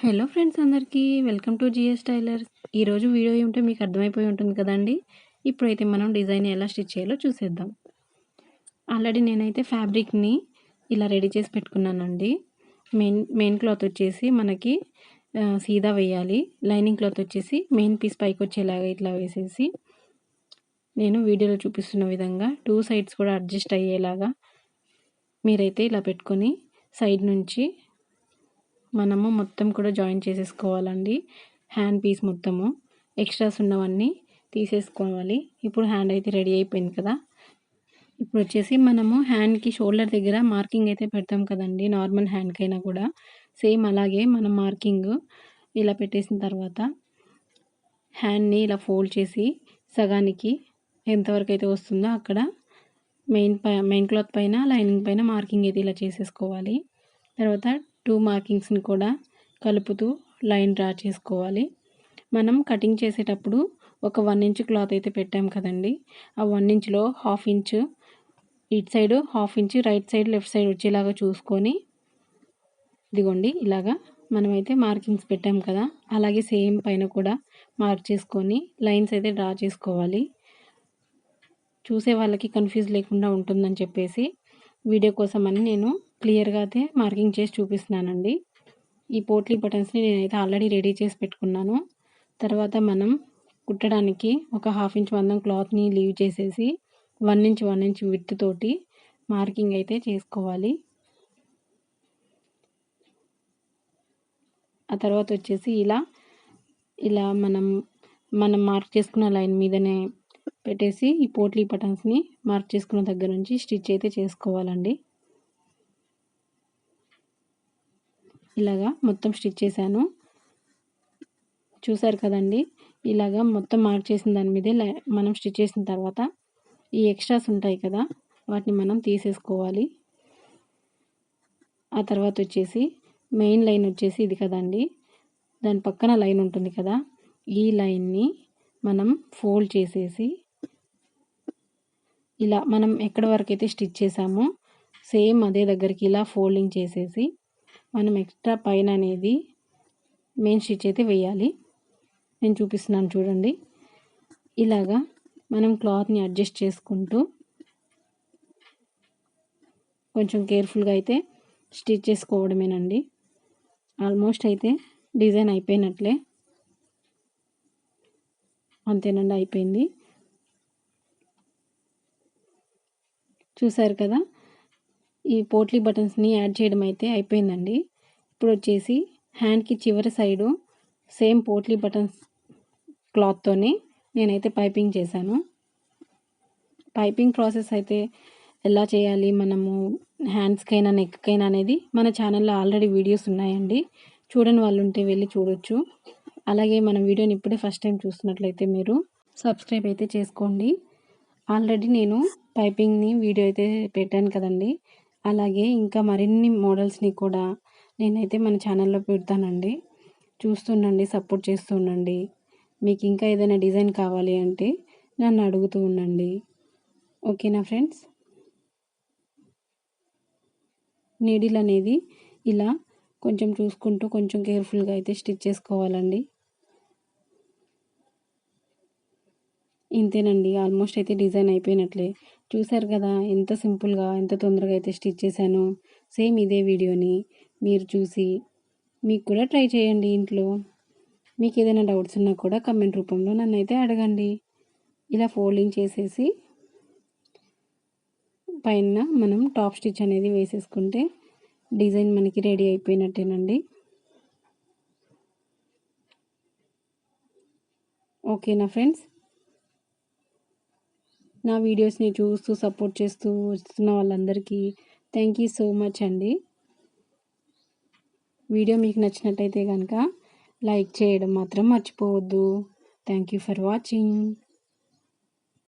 Hello friends అందరికీ welcome to GS tailors. ఈరోజు video ఏమిటో మీకు అర్థమైపోయి ఉంటుంది కదండి? ఇప్పుడైతే మనం డిజైన్ ఎలా స్టిచ్ చేయాలో చూసేద్దాం. ఆల్రెడీ నేనైతే ఫ్యాబ్రిక్ని ఇలా రెడీ చేసి పెట్టుకున్నానండి. మెయిన్ మెయిన్ క్లాత్ వచ్చేసి మనకి సీదా వేయాలి. లైనింగ్ క్లాత్ వచ్చేసి మెయిన్ పీస్ పైకి వచ్చేలాగా ఇట్లా వేసేసి నేను వీడియోలో చూపిస్తున్న విధంగా టూ సైడ్స్ కూడా అడ్జస్ట్ అయ్యేలాగా మీరైతే ఇలా పెట్టుకొని సైడ్ నుంచి మనము మొత్తం కూడా జాయిన్ చేసేసుకోవాలండి. హ్యాండ్ పీస్ మొత్తము. ఎక్స్ట్రాస్ ఉన్నవన్నీ తీసేసుకోవాలి. ఇప్పుడు హ్యాండ్ అయితే రెడీ అయిపోయింది కదా. ఇప్పుడు వచ్చేసి మనము హ్యాండ్కి షోల్డర్ దగ్గర మార్కింగ్ అయితే పెడతాం కదండి. నార్మల్ హ్యాండ్కైనా కూడా. సేమ్ అలాగే మనం మార్కింగ్ ఇలా పెట్టేసిన తర్వాత హ్యాండ్ని ఇలా ఫోల్డ్ చేసి సగానికి ఎంతవరకు అయితే వస్తుందో అక్కడ మెయిన్ పై మెయిన్ క్లాత్ పైన లైనింగ్ పైన మార్కింగ్ అయితే ఇలా చేసేసుకోవాలి. తర్వాత టూ మార్కింగ్స్ని కూడా కలుపుతూ లైన్ డ్రా చేసుకోవాలి. మనం కటింగ్ చేసేటప్పుడు ఒక వన్ ఇంచ్ క్లాత్ అయితే పెట్టాం కదండి. ఆ one ఇంచ్లో half inch it side half inch right side left side వచ్చేలాగా చూసుకొని ఇదిగోండి ఇలాగా మనమైతే మార్కింగ్స్ పెట్టాం కదా. అలాగే సేమ్ పైన కూడా మార్క్ చేసుకొని లైన్స్ అయితే డ్రా చేసుకోవాలి. చూసే వాళ్ళకి కన్ఫ్యూజ్ లేకుండా ఉంటుందని చెప్పేసి వీడియో కోసం అని నేను క్లియర్గా అయితే మార్కింగ్ చేసి చూపిస్తున్నానండి. ఈ పోట్లీ బటన్స్ని నేనైతే ఆల్రెడీ రెడీ చేసి పెట్టుకున్నాను. తర్వాత మనం కుట్టడానికి ఒక హాఫ్ ఇంచ్ మందం క్లాత్ని లీవ్ చేసేసి one inch one inch with తోటి మార్కింగ్ అయితే చేసుకోవాలి. ఆ తర్వాత వచ్చేసి ఇలా ఇలా మనం మనం మార్క్ చేసుకున్న లైన్ మీదనే పెట్టేసి ఈ పోట్లీ బటన్స్ని మార్క్ చేసుకున్న దగ్గర నుంచి స్టిచ్ అయితే చేసుకోవాలండి. ఇలాగా మొత్తం స్టిచ్ చేశాను. చూసారు కదండి? ఇలాగా మొత్తం మార్క్ చేసిన దాని మీదే మనం స్టిచ్ చేసిన తర్వాత ఈ ఎక్స్ట్రాస్ ఉంటాయి కదా వాటిని మనం తీసేసుకోవాలి. ఆ తర్వాత వచ్చేసి మెయిన్ లైన్ వచ్చేసి ఇది కదండి? దాని పక్కన లైన్ ఉంటుంది కదా ఈ లైన్ని మనం ఫోల్డ్ చేసేసి ఇలా మనం ఎక్కడ వరకు అయితే స్టిచ్ చేసామో సేమ్ అదే దగ్గరికి ఇలా ఫోల్డింగ్ చేసేసి మనం ఎక్స్ట్రా పైన అనేది మెయిన్ స్టిచ్ అయితే వేయాలి. నేను చూపిస్తున్నాను చూడండి. ఇలాగా మనం క్లాత్ని అడ్జస్ట్ చేసుకుంటూ కొంచెం కేర్ఫుల్గా అయితే స్టిచ్ చేసుకోవడమేనండి. ఆల్మోస్ట్ అయితే డిజైన్ అయిపోయినట్లే. అంతేనండి అయిపోయింది. చూసారు కదా? ఈ పోట్లీ బటన్స్ని యాడ్ చేయడం అయితే అయిపోయిందండి. ఇప్పుడు వచ్చేసి హ్యాండ్కి చివరి సైడు సేమ్ పోట్లీ బటన్స్ క్లాత్తోనే నేనైతే పైపింగ్ చేశాను. పైపింగ్ ప్రాసెస్ అయితే ఎలా చేయాలి మనము హ్యాండ్స్కైనా నెక్కైనా అనేది మన ఛానల్లో ఆల్రెడీ వీడియోస్ ఉన్నాయండి. చూడని వాళ్ళు ఉంటే వెళ్ళి చూడొచ్చు. అలాగే మన వీడియోని ఇప్పుడే ఫస్ట్ టైం చూస్తున్నట్లయితే మీరు సబ్స్క్రైబ్ అయితే చేసుకోండి. ఆల్రెడీ నేను పైపింగ్ని వీడియో అయితే పెట్టాను కదండి. అలాగే ఇంకా మరిన్ని మోడల్స్ని కూడా నేనైతే మన ఛానల్లో పెడతానండి. చూస్తుండండి సపోర్ట్ చేస్తూ ఉండండి మీకు ఇంకా ఏదైనా డిజైన్ కావాలి అంటే నన్ను అడుగుతూ ఉండండి. ఓకేనా ఫ్రెండ్స్? నీడిల్ అనేది ఇలా కొంచెం చూసుకుంటూ కొంచెం కేర్ఫుల్గా అయితే స్టిచ్ చేసుకోవాలండి. ఇంతేనండి. ఆల్మోస్ట్ అయితే డిజైన్ అయిపోయినట్లే. చూసారు కదా ఎంత సింపుల్గా ఎంత తొందరగా అయితే స్టిచ్ చేశాను. సేమ్ ఇదే వీడియోని మీరు చూసి మీకు కూడా ట్రై చేయండి ఇంట్లో. మీకు ఏదైనా డౌట్స్ ఉన్నా కూడా కమెంట్ రూపంలో నన్ను అయితే అడగండి. ఇలా ఫోల్డింగ్ చేసేసి పైన మనం టాప్ స్టిచ్ అనేది వేసేసుకుంటే డిజైన్ మనకి రెడీ అయిపోయినట్టేనండి. ఓకేనా ఫ్రెండ్స్? నా వీడియోస్ని చూస్తూ సపోర్ట్ చేస్తూ వస్తున్న వాళ్ళందరికీ థ్యాంక్ యూ సో మచ్ అండి. వీడియో మీకు నచ్చినట్టయితే కనుక లైక్ చేయడం మాత్రం మర్చిపోవద్దు. Thank you for watching